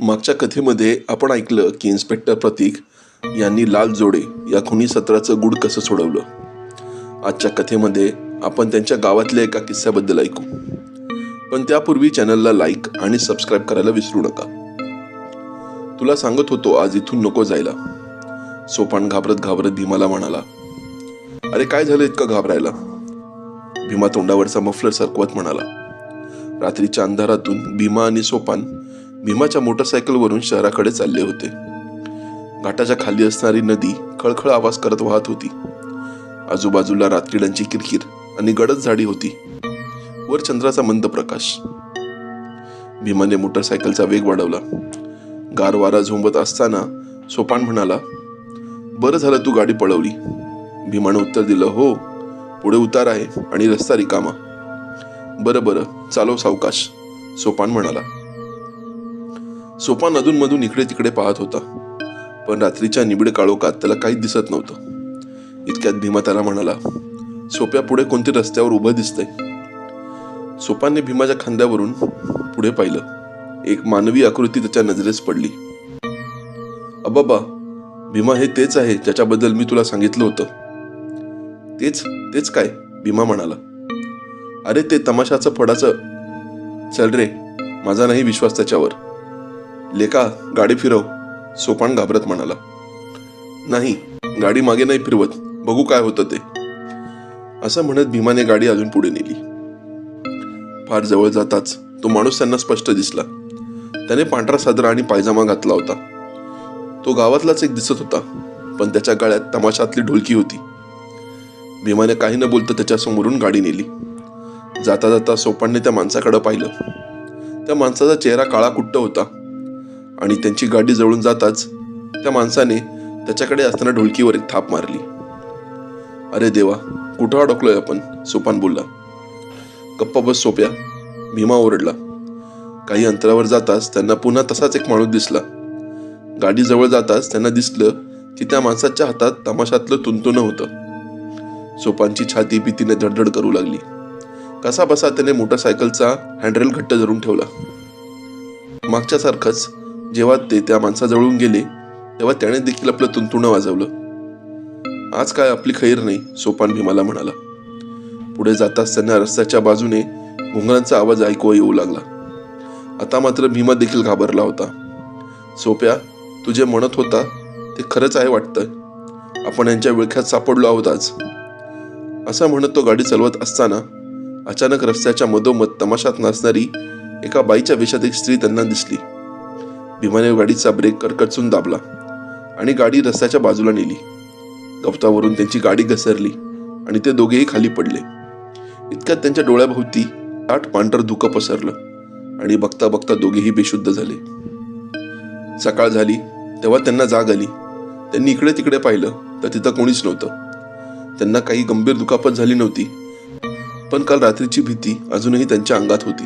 मागच्या कथेमध्ये आपण ऐकलं की इन्स्पेक्टर प्रतीक यांनी लाल जोडे या खुनी सत्राचं गुड कसं सोडवलं. आजच्या कथेमध्ये आपण त्यांच्या गावातल्या एका किस्स्याबद्दल ऐकू. पण त्यापूर्वी चॅनलला लाईक आणि सबस्क्राईब करायला विसरू नका. तुला सांगत होतो आज इथून नको जायला. सोपान घाबरत घाबरत भीमाला म्हणाला अरे काय झालं इतकं घाबरायला? भीमा तोंडावरचा मफलर सरकवत म्हणाला. रात्रीच्या अंधारातून भीमा आणि सोपान भीमाच्या मोटरसायकलवरून शहराकडे चालले होते. घाटाच्या खाली असणारी नदी खळखळ आवाज करत वाहत होती. आजूबाजूला रातकिड्यांची किरकिर आणि गडद झाडी होती. वर चंद्राचा मंद प्रकाश. भीमाने मोटरसायकलचा वेग वाढवला. गार वारा झोंबत असताना सोपान म्हणाला बरं झालं तू गाडी पळवली. भीमानं उत्तर दिलं हो पुढे उतार आहे आणि रस्ता रिकामा. बरं बरं चालव सावकाश सोपान म्हणाला. सोपान अधूनमधून इकडे तिकडे पाहत होता. पण रात्रीच्या निबिड काळोखात त्याला काहीच दिसत नव्हतं. इतक्यात भीमा त्याला म्हणाला सोप्या पुढे कोणते रस्त्यावर उभं दिसतंय? सोपानने भीमाच्या खांद्यावरून पुढे पाहिलं. एक मानवी आकृती त्याच्या नजरेस पडली. अबाबा भीमा हे तेच आहे ज्याच्याबद्दल मी तुला सांगितलं होतं. तेच तेच काय? भीमा म्हणाला. अरे ते तमाशाचं फडाचं चल रे माझा नाही विश्वास त्याच्यावर. लेका गाडी फिरव सोपान घाबरत म्हणाला. नाही गाडी मागे नाही फिरवत बघू काय होतं ते. असं म्हणत भीमाने गाडी अजून पुढे नेली. फार जवळ जाताच तो माणूस त्यांना स्पष्ट दिसला. त्याने पांढरा सादरा आणि पायजामा घातला होता. तो गावातलाच एक दिसत होता पण त्याच्या गळ्यात तमाशातली ढोलकी होती. भीमाने काही न बोलता त्याच्या समोरून गाडी नेली. जाता जाता सोपानने त्या माणसाकडे पाहिलं. त्या माणसाचा चेहरा काळा कुट्ट होता. आणि त्यांची गाडी जवळून जाताच त्या माणसाने त्याच्याकडे असताना ढोलकीवर एक थाप मारली. अरे देवा कुठं अडकलोय आपण? सोपान बोलला. गप्पा बस सोप्या. भीमा ओरडला. काही अंतरावर जाताच त्यांना पुन्हा तसाच एक माणूस दिसला. गाडी जवळ जाताच त्यांना दिसलं की त्या माणसाच्या हातात तमाशातलं तुंतुणं होतं. सोपानची छाती भीतीने धडधड करू लागली. कसा बसा त्याने मोटरसायकलचा हँडरेल घट्ट धरून ठेवला. मागच्यासारखंच जेव्हा ते त्या माणसाजवळून गेले तेव्हा त्याने देखील आपलं तुंतुणं वाजवलं. आज काय आपली खैर नाही सोपान भीमाला म्हणाला. पुढे जाताच त्यांना रस्त्याच्या बाजूने घुंगरांचा आवाज ऐकू येऊ लागला. आता मात्र भीमा देखील घाबरला होता. सोप्या तू जे म्हणत होता ते खरंच आहे वाटतं आपण यांच्या विळख्यात सापडलो आहोत आज. असं म्हणत तो गाडी चालवत असताना अचानक रस्त्याच्या मधोमध तमाशात नाचणारी एका बाईच्या वेशात एक स्त्री त्यांना दिसली. भीमाने गाडीचा ब्रेक करकचून दाबला आणि गाडी रस्त्याच्या बाजूला नेली. गवतावरून त्यांची गाडी घसरली आणि ते दोघेही खाली पडले. इतक्यात त्यांच्या डोळ्याभोवती दाट पांढर धुकं पसरलं आणि बघता बघता दोघेही बेशुद्ध झाले. सकाळ झाली तेव्हा त्यांना जाग आली. त्यांनी इकडे तिकडे पाहिलं तर तिथं कोणीच नव्हतं. त्यांना काही गंभीर दुखापत झाली नव्हती पण काल रात्रीची भीती अजूनही त्यांच्या अंगात होती.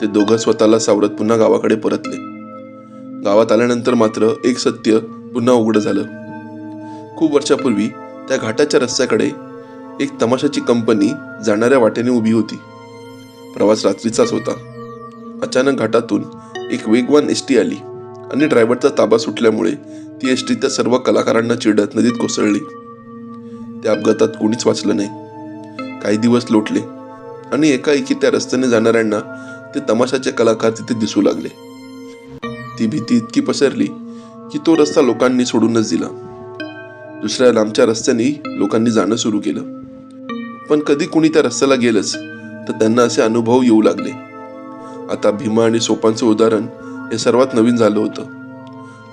ते दोघं स्वतःला सावरत पुन्हा गावाकडे परतले. गावात आल्यानंतर मात्र एक सत्य पुन्हा उघड झालं. खूप वर्षापूर्वी त्या घाटाच्या रस्त्याकडे एक तमाशाची कंपनी जाणाऱ्या वाटेने उभी होती. प्रवास रात्रीचाच होता. अचानक घाटातून एक वेगवान एस टी आली आणि ड्रायव्हरचा ताबा सुटल्यामुळे ती एस टी त्या सर्व कलाकारांना चिडत नदीत कोसळली. त्या अपघातात कोणीच वाचलं नाही. काही दिवस लोटले आणि एकाएकी त्या रस्त्याने जाणाऱ्यांना ते तमाशाचे कलाकार तिथे दिसू लागले. ती भीती इतकी पसरली की तो रस्ता लोकांनी सोडूनच दिला. दुसऱ्या लांबच्या रस्त्याने लोकांनी जाणं सुरू केलं. पण कधी कुणी त्या रस्त्याला गेलंच तर त्यांना असे अनुभव येऊ लागले. आता भीमा आणि सोपांचं उदाहरण हे सर्वात नवीन झालं होतं.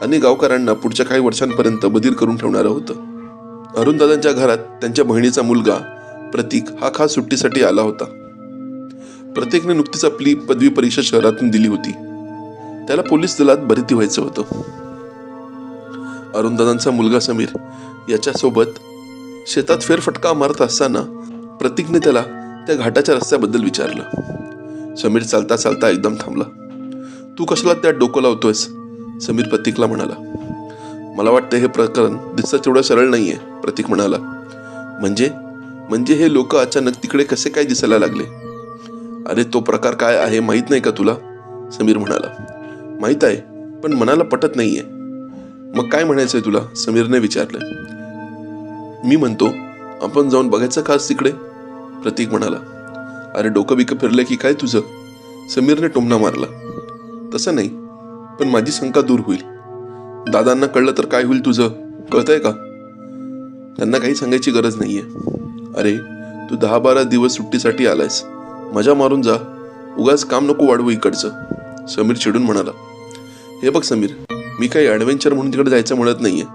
आणि गावकऱ्यांना पुढच्या काही वर्षांपर्यंत बधीर करून ठेवणारं होतं. अरुणदादांच्या घरात त्यांच्या बहिणीचा मुलगा प्रतीक हा खास सुट्टीसाठी आला होता. प्रत्येकने नुकतीच आपली पदवी परीक्षा शहरातून दिली होती. त्याला पोलीस दलात भरती व्हायचं होतं. अरुणदादांचा मुलगा समीर याच्यासोबत शेतात फेरफटका मारत असताना प्रतीकने त्याला त्या घाटाच्या रस्त्याबद्दल विचारलं. समीर चालता चालता एकदम थांबला. तू कशाला त्यात डोकं लावतोयस? समीर प्रतीकला म्हणाला. मला वाटतं हे प्रकरण दिसतं तेवढं सरळ नाहीये प्रतीक म्हणाला. म्हणजे? म्हणजे हे लोक अचानक तिकडे कसे काय दिसायला लागले? अरे तो प्रकार काय आहे माहीत नाही का तुला? समीर म्हणाला. माहीत आहे पण मनाला पटत नाहीये. मग काय म्हणायचंय तुला? समीरने विचारलं. मी म्हणतो आपण जाऊन बघायचं खास तिकडे? प्रतीक म्हणाला. अरे डोकं बिकं फिरलं की काय तुझं? समीरने टोमणा मारला. तसं नाही पण माझी शंका दूर होईल. दादांना कळलं तर काय होईल तुझं? कळतंय का? त्यांना काही सांगायची गरज नाहीये. अरे तू दहा बारा दिवस सुट्टीसाठी आलायस. मजा मारून जा. उगाच काम नको वाढवू इकडचं. समीर चिडून म्हणाला हे बघ समीर मी काही ॲडव्हेंचर म्हणून तिकडे जायचं म्हणत नाहीये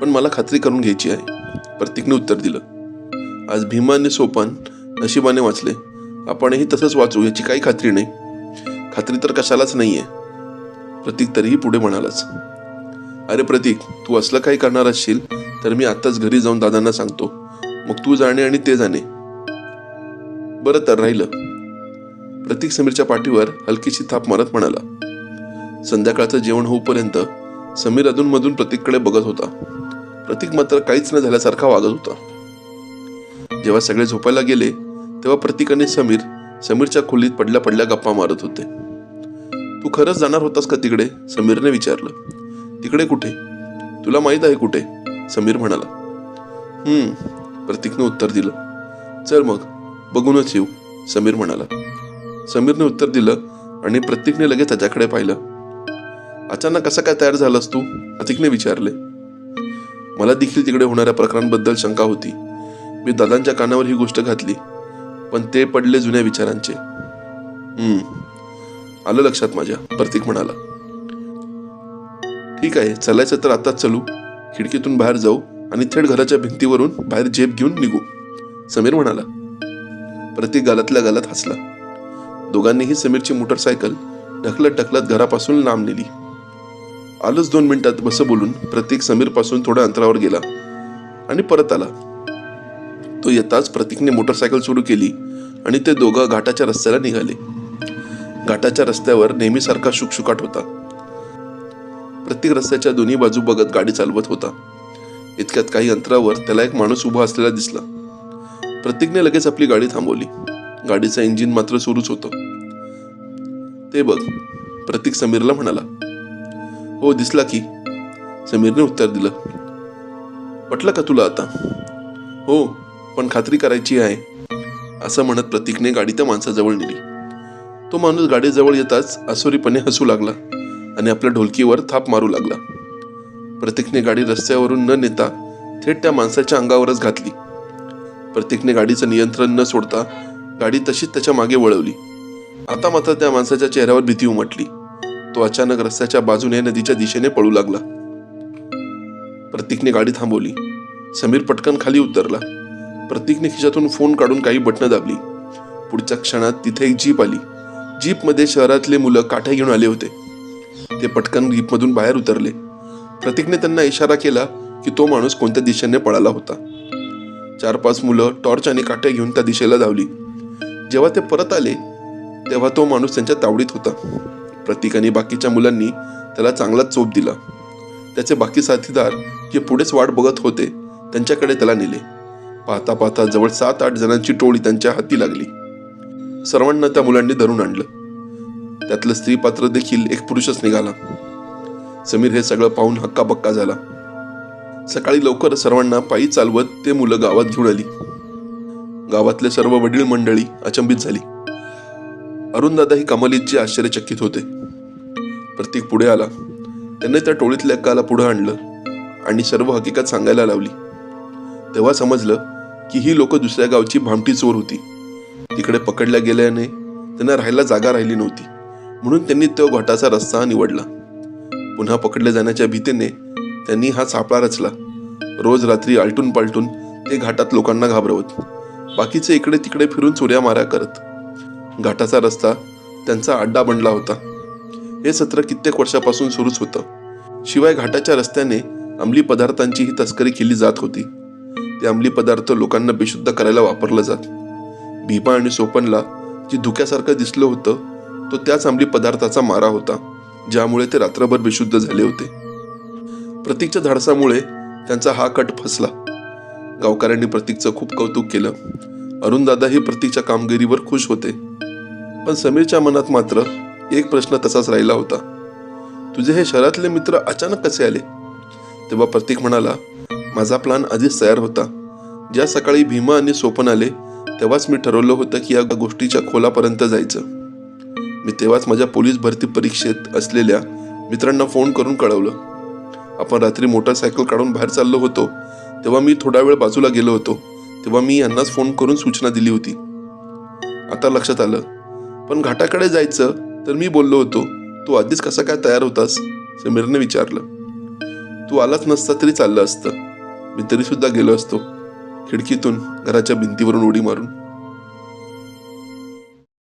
पण मला खात्री करून घ्यायची आहे. प्रतीकने उत्तर दिलं आज भीमाने सोपान नशिबाने वाचले. आपणही तसंच वाचू याची काही खात्री नाही. खात्री तर कशालाच नाहीये. प्रतीक तरीही पुढे म्हणालाच अरे प्रतीक तू असलं काही करणार असशील तर मी आत्ताच घरी जाऊन दादांना सांगतो. मग तू जाणे आणि ते जाणे. बरं तर राहिलं. प्रतीक समीरच्या पाठीवर हलकीशी थाप मारत म्हणाला संध्याकाळचं जेवण होऊपर्यंत समीर अधूनमधून प्रतीककडे बघत होता. प्रतीक मात्र काहीच न झाल्यासारखा वागत होता. जेव्हा सगळे झोपायला गेले तेव्हा प्रतीक आणि समीर समीरच्या खोलीत पडल्या पडल्या गप्पा मारत होते. तू खरंच जाणार होतास का तिकडे? समीरने विचारलं. तिकडे कुठे? तुला माहीत आहे कुठे? समीर म्हणाला. हम्म प्रतीकने उत्तर दिलं. चल मग बघूनच येऊ समीर म्हणाला. समीरने उत्तर दिलं आणि प्रतीकने लगेच त्याच्याकडे पाहिलं. अचानक कसं काय तयार झालास तू? प्रतीकने विचारले. मला देखील तिकडे होणाऱ्या प्रकारांबद्दल शंका होती. मी दादांच्या कानावर ही गोष्ट घातली पण ते पडले जुन्या विचारांचे. हम्म आलं लक्षात माझ्या प्रतीक म्हणाला. ठीक आहे चालायचं तर आताच चलू. खिडकीतून बाहेर जाऊ आणि थेट घराच्या भिंतीवरून बाहेर झेप घेऊन निघू. समीर म्हणाला. प्रतीक गालातल्या गालात हसला. दोघांनीही समीरची मोटरसायकल ढकलत ढकलत घरापासून लांब नेली. आलोच दोन मिनिटात बस बोलून प्रतीक समीरपासून थोड्या अंतरावर गेला आणि परत आला. तो येताच प्रतीकने मोटरसायकल सुरू केली आणि ते दोघं घाटाच्या रस्त्याला निघाले. घाटाच्या रस्त्यावर नेहमीसारखा शुकशुकाट होता. प्रत्येक रस्त्याच्या दोन्ही बाजू बघत गाडी चालवत होता. इतक्यात काही अंतरावर त्याला एक माणूस उभा असलेला दिसला. प्रत्येकने लगेच आपली गाडी थांबवली. गाडीचं इंजिन मात्र सुरूच होतं. ते बघ प्रतीक समीरला म्हणाला हो दिसला की. समीरने उत्तर दिलं पटलं का तुला आता? हो पण खात्री करायची आहे असं म्हणत प्रतीकने गाडी त्या माणसाजवळ नेली. तो माणूस गाडीजवळ येताच असोरीपणे हसू लागला आणि आपल्या ढोलकीवर थाप मारू लागला. प्रतीकने गाडी रस्त्यावरून न नेता थेट त्या माणसाच्या अंगावरच घातली. प्रतीकने गाडीचं नियंत्रण न सोडता गाडी तशीच त्याच्यामागे वळवली. आता मात्र त्या माणसाच्या चेहऱ्यावर भीती उमटली. तो अचानक रस्त्याच्या बाजूने नदीच्या दिशेने पळू लागला. प्रतीकने गाडी थांबवली. समीर पटकन खाली उतरला. प्रतीकने खिशातून फोन काढून काही बटणं दाबली. पुढच्या क्षणात तिथे एक जीप आली. जीपमध्ये शहरातले मुलं काठ्या घेऊन आले होते. ते पटकन जीपमधून बाहेर उतरले. प्रतीकने त्यांना इशारा केला की तो माणूस कोणत्या दिशेने पळाला होता. चार पाच मुलं टॉर्च आणि काठ्या घेऊन त्या दिशेला धावली. जेव्हा ते परत आले तेव्हा तो माणूस त्यांच्या तावडीत होता. प्रतीकाने बाकीच्या मुलांनी त्याला चांगलाच चोप दिला. त्याचे बाकी साथीदार जे पुढेच वाट बघत होते त्यांच्याकडे त्याला नेले. पाहता पाहता जवळ सात आठ जणांची टोळी त्यांच्या हाती लागली. सर्वांना त्या मुलांनी धरून आणलं. त्यातलं स्त्री पात्र देखील एक पुरुषच निघाला. समीर हे सगळं पाहून हक्काबक्का झाला. सकाळी लवकर सर्वांना पायी चालवत ते मुलं गावात घेऊन आली. गावातले सर्व वडील मंडळी अचंबित झाली. अरुणदादा ही कमालीची आश्चर्यचकित होते. प्रतीक पुढे आला. त्याने त्या टोळीतल्या एकाला पुढे आणलं आणि सर्व हकीकत सांगायला लावली. तेव्हा समजलं की ही लोक दुसऱ्या गावची भामटी चोर होती. तिकडे पकडल्या गेल्याने त्यांना राहायला जागा राहिली नव्हती. म्हणून त्यांनी तो घाटाचा रस्ता निवडला. पुन्हा पकडले जाण्याच्या भीतीने त्यांनी हा सापळा रचला. रोज रात्री आलटून पालटून ते घाटात लोकांना घाबरवत. बाकीचे इकडे तिकडे फिरून चोऱ्या माऱ्या करत. घाटाचा रस्ता त्यांचा अड्डा बनला होता. हे सत्र कित्येक वर्षापासून सुरूच होतं. शिवाय घाटाच्या रस्त्याने अंमली पदार्थांचीही तस्करी केली जात होती. ते अंमली पदार्थ लोकांना बेशुद्ध करायला वापरलं जात. भीमा आणि सोपनला जे धुक्यासारखं दिसलं होतं तो त्याच अंमली पदार्थाचा मारा होता ज्यामुळे ते रात्रभर बेशुद्ध झाले होते. प्रतीकच्या धाडसामुळे त्यांचा हा कट फसला. गावकऱ्यांनी प्रतीकचं खूप कौतुक केलं. अरुणदादाही प्रतीकच्या कामगिरीवर खुश होते. पण समीरच्या मनात मात्र एक प्रश्न तसाच राहिला होता. तुझे हे शहरातले मित्र अचानक कसे आले? तेव्हा प्रतीक म्हणाला माझा प्लान आधीच तयार होता. ज्या सकाळी भीमा आणि सोपन आले तेव्हाच मी ठरवलं होतं की या गोष्टीच्या खोलापर्यंत जायचं. मी तेव्हाच माझ्या पोलीस भरती परीक्षेत असलेल्या मित्रांना फोन करून कळवलं. आपण रात्री मोटरसायकल काढून बाहेर चाललो होतो. तेव्हा मी थोडा वेळ बाजूला गेलो होतो. तेव्हा मी यांनाच फोन करून सूचना दिली होती. आता लक्षात आलं. पण घाटाकडे जायचं तर मी बोललो होतो तू आधीच कसा काय तयार होतास? समीरने विचारलं. तू आलाच नसता तरी चाललं असतं. मी तरीसुद्धा गेलो असतो खिडकीतून घराच्या भिंतीवरून उडी मारून.